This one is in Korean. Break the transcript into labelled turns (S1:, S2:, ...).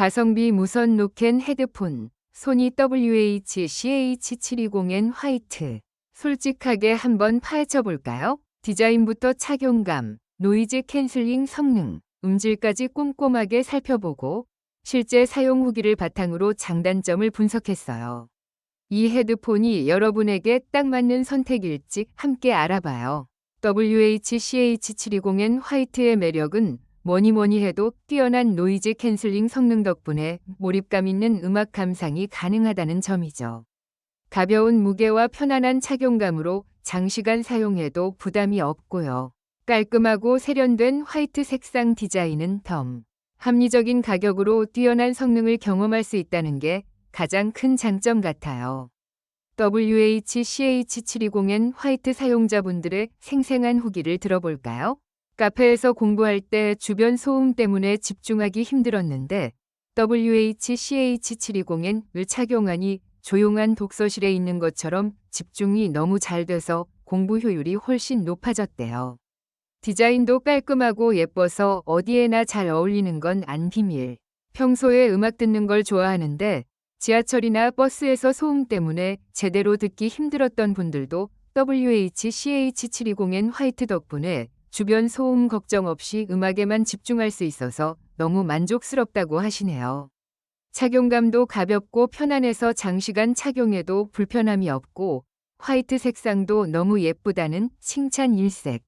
S1: 가성비 무선 노캔 헤드폰 소니 WH-CH720N 화이트 솔직하게 한번 파헤쳐 볼까요? 디자인부터 착용감, 노이즈 캔슬링 성능, 음질까지 꼼꼼하게 살펴보고 실제 사용 후기를 바탕으로 장단점을 분석했어요. 이 헤드폰이 여러분에게 딱 맞는 선택일지 함께 알아봐요. WH-CH720N 화이트의 매력은 뭐니 뭐니 해도 뛰어난 노이즈 캔슬링 성능 덕분에 몰입감 있는 음악 감상이 가능하다는 점이죠. 가벼운 무게와 편안한 착용감으로 장시간 사용해도 부담이 없고요. 깔끔하고 세련된 화이트 색상 디자인은 덤. 합리적인 가격으로 뛰어난 성능을 경험할 수 있다는 게 가장 큰 장점 같아요. WH-CH720N 화이트 사용자분들의 생생한 후기를 들어볼까요? 카페에서 공부할 때 주변 소음 때문에 집중하기 힘들었는데 WH-CH720N을 착용하니 조용한 독서실에 있는 것처럼 집중이 너무 잘 돼서 공부 효율이 훨씬 높아졌대요. 디자인도 깔끔하고 예뻐서 어디에나 잘 어울리는 건 안 비밀. 평소에 음악 듣는 걸 좋아하는데 지하철이나 버스에서 소음 때문에 제대로 듣기 힘들었던 분들도 WH-CH720N 화이트 덕분에 주변 소음 걱정 없이 음악에만 집중할 수 있어서 너무 만족스럽다고 하시네요. 착용감도 가볍고 편안해서 장시간 착용해도 불편함이 없고 화이트 색상도 너무 예쁘다는 칭찬 일색.